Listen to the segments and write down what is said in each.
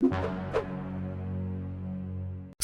you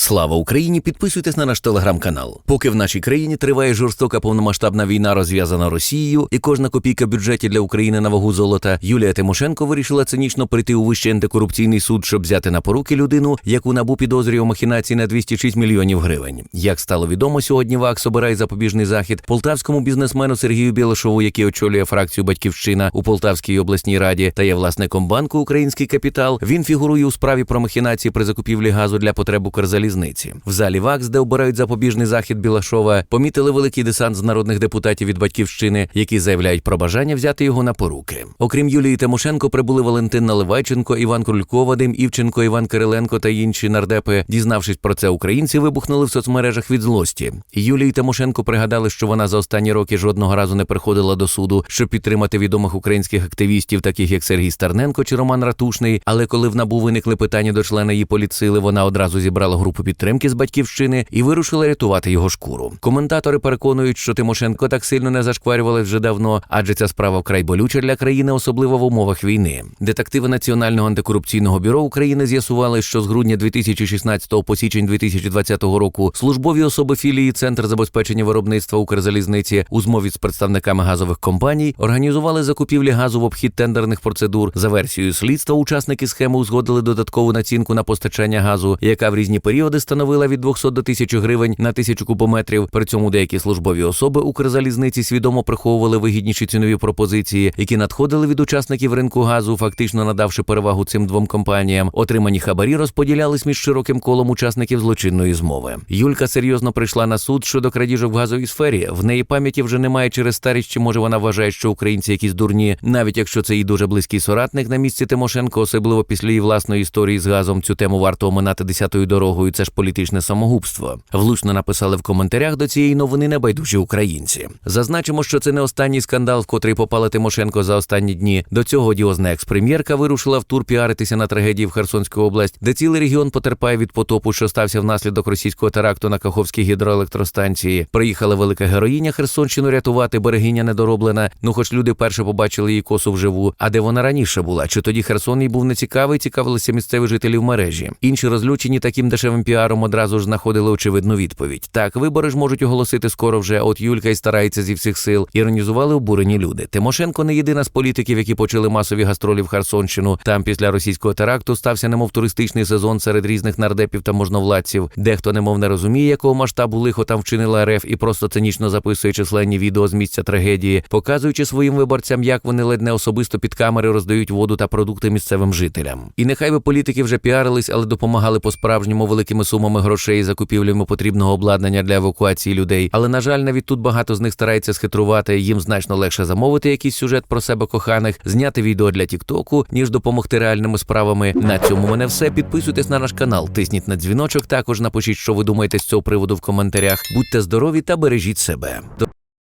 Слава Україні! Підписуйтесь на наш телеграм-канал. Поки в нашій країні триває жорстока повномасштабна війна, розв'язана Росією, і кожна копійка бюджеті для України на вагу золота, Юлія Тимошенко вирішила цинічно прийти у Вищий антикорупційний суд, щоб взяти на поруки людину, яку набу підозрює у махінації на 206 мільйонів гривень. Як стало відомо, сьогодні ВАКС обирає запобіжний захід полтавському бізнесмену Сергію Білошову, який очолює фракцію Батьківщина у Полтавській обласній раді та є власником банку Український капітал. Він фігурує у справі про махінації при закупівлі газу для потреб Укрзалізниці. В залі ВАКС, де обирають запобіжний захід Білашова, помітили великий десант з народних депутатів від батьківщини, які заявляють про бажання взяти його на поруки. Окрім Юлії Тимошенко, прибули Валентин Наливайченко, Іван Крулько, Вадим Івченко, Іван Кириленко та інші нардепи. Дізнавшись про це, українці вибухнули в соцмережах від злості. Юлії Тимошенко пригадали, що вона за останні роки жодного разу не приходила до суду, щоб підтримати відомих українських активістів, таких як Сергій Старненко чи Роман Ратушний. Але коли в набу виникли питання до члена її поліцили, вона одразу зібрала групу підтримки з батьківщини і вирушила рятувати його шкуру. Коментатори переконують, що Тимошенко так сильно не зашкварювали вже давно, адже ця справа вкрай болюча для країни, особливо в умовах війни. Детективи Національного антикорупційного бюро України з'ясували, що з грудня 2016 по січень 2020 року службові особи філії Центр забезпечення виробництва Укрзалізниці у змові з представниками газових компаній організували закупівлі газу в обхід тендерних процедур. За версією слідства, учасники схеми узгодили додаткову націнку на постачання газу, яка в різні періоди становила від 200 до 1000 гривень на тисячу кубометрів. При цьому деякі службові особи Укрзалізниці свідомо приховували вигідніші цінові пропозиції, які надходили від учасників ринку газу, фактично надавши перевагу цим двом компаніям. Отримані хабарі розподілялись між широким колом учасників злочинної змови. Юлька серйозно прийшла на суд щодо крадіжок в газовій сфері. В неї пам'яті вже немає через старість, чи може вона вважає, що українці якісь дурні, навіть якщо це її дуже близький соратник на місці Тимошенко, особливо після її власної історії з газом. Цю тему варто оминати десятою дорогою. Це ж політичне самогубство. Влучно написали в коментарях до цієї новини небайдужі українці. Зазначимо, що це не останній скандал, в котрий попала Тимошенко за останні дні. До цього одіозна експрем'єрка вирушила в тур піаритися на трагедії в Херсонську область, де цілий регіон потерпає від потопу, що стався внаслідок російського теракту на Каховській гідроелектростанції. Приїхала велика героїня Херсонщину рятувати, берегиня недороблена. Ну, хоч люди перше побачили її косу вживу. А де вона раніше була? Чи тоді Херсон їй був нецікавий, цікавилися місцеві жителі в мережі? Інші розлючені таким дешевим піаром одразу ж знаходили очевидну відповідь. Так, вибори ж можуть оголосити скоро вже. От Юлька й старається зі всіх сил. Іронізували обурені люди. Тимошенко не єдина з політиків, які почали масові гастролі в Херсонщину. Там після російського теракту стався немов туристичний сезон серед різних нардепів та можновладців. Дехто немов не розуміє, якого масштабу лихо там вчинила РФ і просто цинічно записує численні відео з місця трагедії, показуючи своїм виборцям, як вони ледь не особисто під камери роздають воду та продукти місцевим жителям. І нехай би політики вже піарились, але допомагали по-справжньому великими сумами грошей і закупівлями потрібного обладнання для евакуації людей. Але на жаль, навіть тут багато з них старається схитрувати. Їм значно легше замовити якийсь сюжет про себе коханих, зняти відео для Тіктоку, ніж допомогти реальними справами. На цьому мене все. Підписуйтесь на наш канал, тисніть на дзвіночок. Також напишіть, що ви думаєте з цього приводу в коментарях. Будьте здорові та бережіть себе.